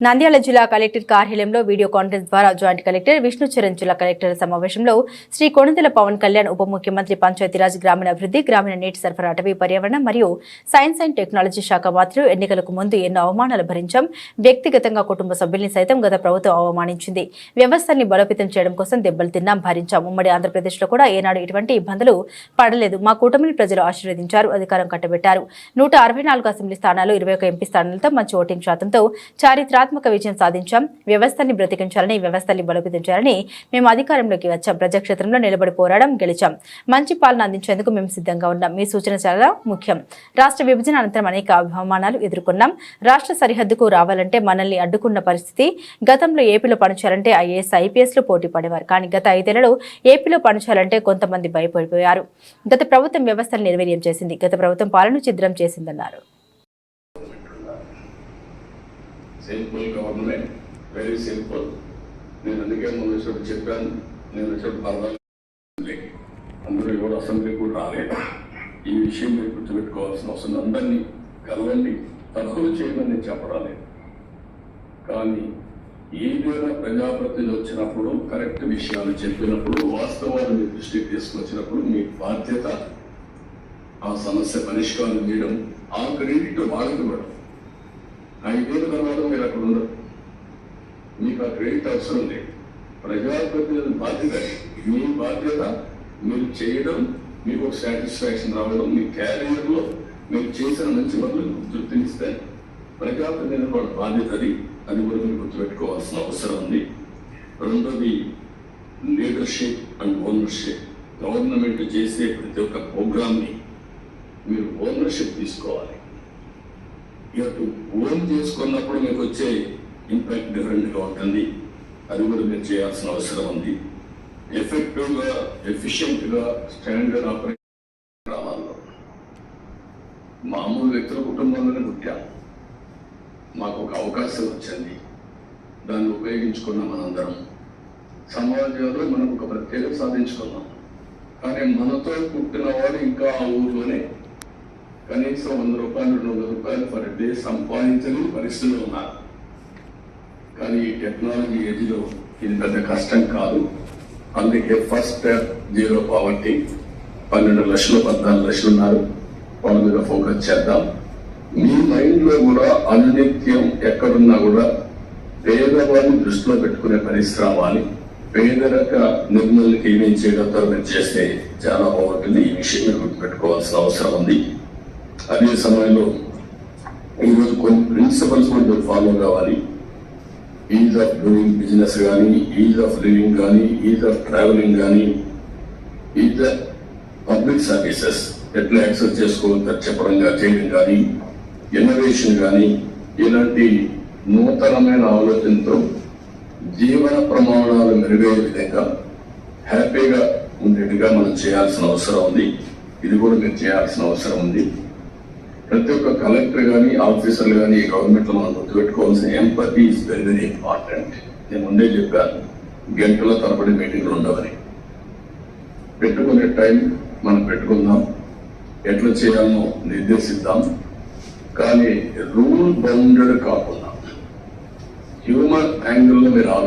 నంద్యాల జిల్లా కలెక్టర్ కార్యాలయంలో video conference ద్వారా జాయింట్ కలెక్టర్ విష్ణు చరణ్ జిల్లా కలెక్టర్ సమావేశంలో శ్రీ కొణిదెల పవన్ కళ్యాణ్ ఉప ముఖ్యమంత్రి పంచాయతీరాజ్ గ్రామీణాభివృద్ధి గ్రామీణ నీటి సరఫరా అటవీ పర్యావరణ మరియు సైన్స్ అండ్ టెక్నాలజీ శాఖ మంత్రులు ఎన్నికలకు ముందు ఎన్నో అవమానాలు భరించాం. వ్యక్తిగతంగా కుటుంబ సభ్యుల్ని సైతం గత ప్రభుత్వం అవమానించింది. వ్యవస్థల్ని బలోపేతం చేయడం కోసం దెబ్బలు తిన్నాం భరించాం. ఉమ్మడి ఆంధ్రప్రదేశ్లో కూడా ఏనాడు ఇటువంటి ఇబ్బందులు పడలేదు. మా కూటమిని ప్రజలు ఆశీర్వదించారు అధికారం కట్టబెట్టారు. నూట అరవై నాలుగు అసెంబ్లీ స్థానాలు ఇరవై ఒక ఎంపీ స్థానాలతో మంచి ఓటింగ్ శాతంతో చారిత్రాత్మక విజయం సాధించాం. వ్యవస్థని బ్రతికించాలని వ్యవస్థని బలోపేతం మేము అధికారంలోకి వచ్చాం. ప్రజాక్షేత్రంలో నిలబడి పోరాడం గెలిచాం. మంచి పాలన అందించేందుకు మేము సిద్ధంగా ఉన్నాం. మీ సూచన చాలా ముఖ్యం. రాష్ట్ర విభజన అనంతరం అనేక అవమానాలు ఎదుర్కొన్నాం. రాష్ట్ర సరిహద్దుకు రావాలంటే మనల్ని అడ్డుకున్న పరిస్థితి గతంలో ఏపీలో పనిచేయాలంటే ఐఏఎస్ ఐపీఎస్లు పోటీ పడేవారు. కానీ గత ఐదేళ్ళలో ఏపీలో పనిచేయాలంటే కొంతమంది భయపడిపోయారు. గత ప్రభుత్వం వ్యవస్థను నిర్వీర్యం చేసింది. గత ప్రభుత్వం పాలన ఛిద్రం చేసిందన్నారు. Simple government. వెరీ సింపుల్ నేను అందుకే ముందు చెప్పాను. నేను చోటు పర్వాలేదు. అందరూ ఎవరు అసెంబ్లీ కూడా రాలేదు. ఈ విషయం మీరు గుర్తుపెట్టుకోవాల్సిన అవసరం అందరినీ కలవండి. తక్కువ చేయమని నేను చెప్పడం కానీ ఏదైనా ప్రజాప్రతినిధి వచ్చినప్పుడు కరెక్ట్ విషయాలు చెప్పినప్పుడు వాస్తవాలు మీ దృష్టికి తీసుకొచ్చినప్పుడు మీ బాధ్యత ఆ సమస్య పరిష్కారం చేయడం ఆ క్రెడిట్ వాళ్ళకి ఇవ్వడం. ఐదేళ్ళ తర్వాత మీరు అక్కడ ఉండరు మీకు ఆ క్రెడిట్ అవసరం లేదు. ప్రజాప్రతినిధి బాధ్యత మీ బాధ్యత మీరు చేయడం మీకు ఒక సాటిస్ఫాక్షన్ రావడం మీ క్యారియర్లో మీరు చేసిన మంచి పనులు గుర్తిస్తే ప్రజాప్రతినిధి వాళ్ళ బాధ్యత అది. అది కూడా మీరు గుర్తుపెట్టుకోవాల్సిన అవసరం ఉంది. రెండోది లీడర్షిప్ అండ్ ఓనర్షిప్ గవర్నమెంట్ చేసే ప్రతి ఒక్క ప్రోగ్రామ్ని మీరు ఓనర్షిప్ తీసుకోవాలి. మీరు ఓన్ చేసుకున్నప్పుడు మీకు వచ్చే ఇంపాక్ట్ డిఫరెంట్గా ఉంటుంది. అది కూడా మీరు చేయాల్సిన అవసరం ఉంది. ఎఫెక్టివ్గా ఎఫిషియెంట్గా స్టాండర్డ్ ఆపరేషన్ గ్రామాల్లో మామూలు వ్యక్తుల కుటుంబంలోనే పుట్టాం. మాకు ఒక అవకాశం వచ్చింది. దాన్ని ఉపయోగించుకున్నాం మనందరం. సమాజంలో మనం ఒక ప్రత్యేకత సాధించుకున్నాం. కానీ మనతో పుట్టిన వాడు ఇంకా ఆ ఊర్లోనే కనీసం వంద రూపాయలు రెండు వందల రూపాయలు పర్ డే సంపాదించని పరిస్థితులు ఉన్నారు. కానీ ఈ టెక్నాలజీ ఏజ్లో ఇది పెద్ద కష్టం కాదు. అందుకే ఫస్ట్ స్టెప్ జీరో పావర్టీ. పన్నెండు లక్షలు పద్నాలుగు లక్షలు ఉన్నారు. వాళ్ళ మీద ఫోకస్ చేద్దాం. మీ మైండ్లో కూడా అనునిత్యం ఎక్కడున్నా కూడా పేదవాడిని దృష్టిలో పెట్టుకునే పరిస్థితి రావాలి. పేదరక నిర్మూలనకి ఏమేం చేయడంతో మీరు చేస్తే చాలా బాగుంటుంది. ఈ విషయం మీరు గుర్తుపెట్టుకోవాల్సిన అవసరం ఉంది. అదే సమయంలో ఈరోజు కొన్ని ప్రిన్సిపల్స్ కూడా ఫాలో కావాలి. ఈజ్ ఆఫ్ డూయింగ్ బిజినెస్ కానీ ఈజ్ ఆఫ్ లివింగ్ కానీ ఈజ్ ఆఫ్ ట్రావెలింగ్ కానీ ఈజ్ పబ్లిక్ సర్వీసెస్ ఎట్లా యాక్సెస్ చేసుకోవాలి చెప్పడంగా చేయడం కానీ ఇన్నోవేషన్ కానీ ఇలాంటి నూతనమైన ఆలోచనతో జీవన ప్రమాణాలు మెరుగయ్యే విధంగా హ్యాపీగా ఉండేట్టుగా మనం చేయాల్సిన అవసరం ఉంది. ఇది కూడా మీరు చేయాల్సిన అవసరం ఉంది. ప్రతి ఒక్క కలెక్టర్ కానీ ఆఫీసర్లు కానీ ఈ గవర్నమెంట్లో మనం గుర్తుపెట్టుకోవాల్సిన empathy is very very important నేను ముందే చెప్పాను గంటల తరబడి మీటింగ్లు ఉండవని. పెట్టుకునే టైం మనం పెట్టుకుందాం ఎట్లా చేయాలనో నిర్దేశిద్దాం. కానీ రూల్ బౌండెడ్ కాకుండా హ్యూమన్ యాంగిల్లో మీరు ఆలోచించాలి